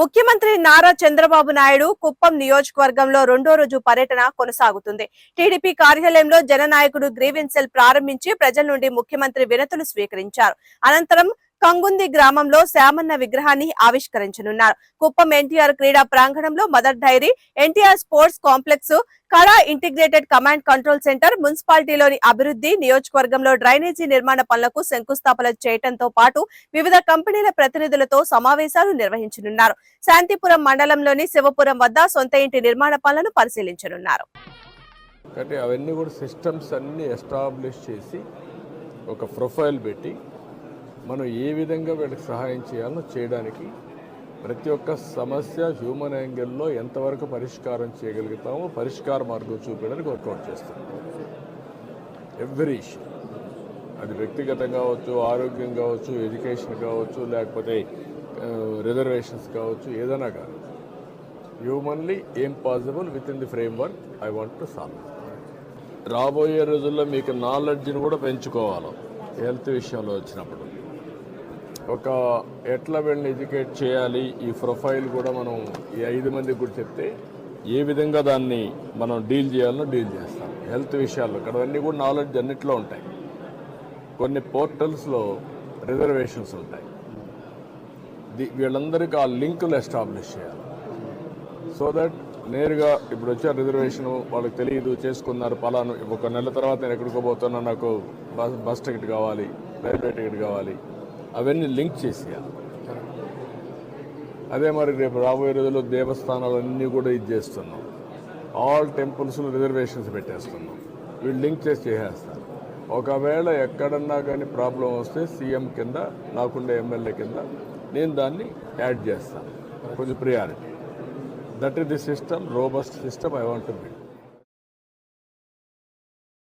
ముఖ్యమంత్రి నారా చంద్రబాబు నాయుడు కుప్పం నియోజకవర్గంలో రెండో రోజు పర్యటన కొనసాగుతుంది. టీడీపీ కార్యాలయంలో జననాయకుడు గ్రీవెన్సెల్ సెల్ ప్రారంభించి ప్రజల నుండి ముఖ్యమంత్రి వినతులు స్వీకరించారు. అనంతరం కంగుంది గ్రామంలో శామన్న విగ్రహాన్ని ఆవిష్కరించనున్నారు. కుప్పం ఎన్టీఆర్ క్రీడా ప్రాంగణంలో mother dairy NTR sports complex కళా ఇంటిగ్రేటెడ్ కమాండ్ కంట్రోల్ సెంటర్ మున్సిపాలిటీలోని అభివృద్ధి నియోజకవర్గంలో డ్రైనేజీ నిర్మాణ పనులకు శంకుస్థాపన చేయడంతో పాటు వివిధ కంపెనీల ప్రతినిధులతో సమావేశాలు నిర్వహించనున్నారు. శాంతిపురం మండలంలోని శివపురం వద్ద సొంత ఇంటి నిర్మాణ పనులను పరిశీలించనున్నారు. అవన్నీ కూడా సిస్టమ్స్ అన్ని ఎస్టాబ్లిష్ చేసి ఒక ప్రొఫైల్ పెట్టి మనం ఏ విధంగా వీళ్ళకి సహాయం చేయాలో చేయడానికి ప్రతి ఒక్క సమస్య హ్యూమన్ యాంగిల్లో ఎంతవరకు పరిష్కారం చేయగలుగుతామో పరిష్కార మార్గం చూపించడానికి వర్కౌట్ చేస్తాం. ఎవ్రీ ఇష్యూ అది వ్యక్తిగతం కావచ్చు ఆరోగ్యం కావచ్చు ఎడ్యుకేషన్ కావచ్చు లేకపోతే రిజర్వేషన్స్ కావచ్చు ఏదైనా కాదు హ్యూమన్లీ ఏం possible within the framework I want to solve రాబోయే రోజుల్లో మీకు నాలెడ్జ్ని కూడా పెంచుకోవాలి హెల్త్ విషయంలో వచ్చినప్పుడు. ఒక ఎట్లా వీళ్ళని ఎడ్యుకేట్ చేయాలి? ఈ ప్రొఫైల్ కూడా మనం ఈ ఐదు మందికి కూడా చెప్తే ఏ విధంగా దాన్ని మనం డీల్ చేయాలో డీల్ చేస్తాం. హెల్త్ విషయాల్లో ఇక్కడ అన్నీ కూడా నాలెడ్జ్ అన్నిట్లో ఉంటాయి. కొన్ని పోర్టల్స్లో రిజర్వేషన్స్ ఉంటాయి. వీళ్ళందరికీ ఆ లింకులు ఎస్టాబ్లిష్ చేయాలి. సో దట్ నేరుగా ఇప్పుడు వచ్చే రిజర్వేషన్ వాళ్ళకి తెలియదు చేసుకున్నారు పలాను ఒక నెల తర్వాత నేను ఎక్కడికో పోతున్నా నాకు బస్ బస్ టికెట్ కావాలి రైల్వే టికెట్ కావాలి అవన్నీ లింక్ చేసేయాలి అదే మరి రేపు రాబోయే రోజుల్లో దేవస్థానాలన్నీ కూడా ఇది చేస్తున్నాం. ఆల్ టెంపుల్స్లో రిజర్వేషన్స్ పెట్టేస్తున్నాం. వీళ్ళు లింక్ చేసి చేసేస్తారు. ఒకవేళ ఎక్కడన్నా కానీ ప్రాబ్లం వస్తే సీఎం కింద నాకుండే ఎమ్మెల్యే కింద నేను దాన్ని యాడ్ చేస్తాను. కొంచెం priority that is the system robust system I want to build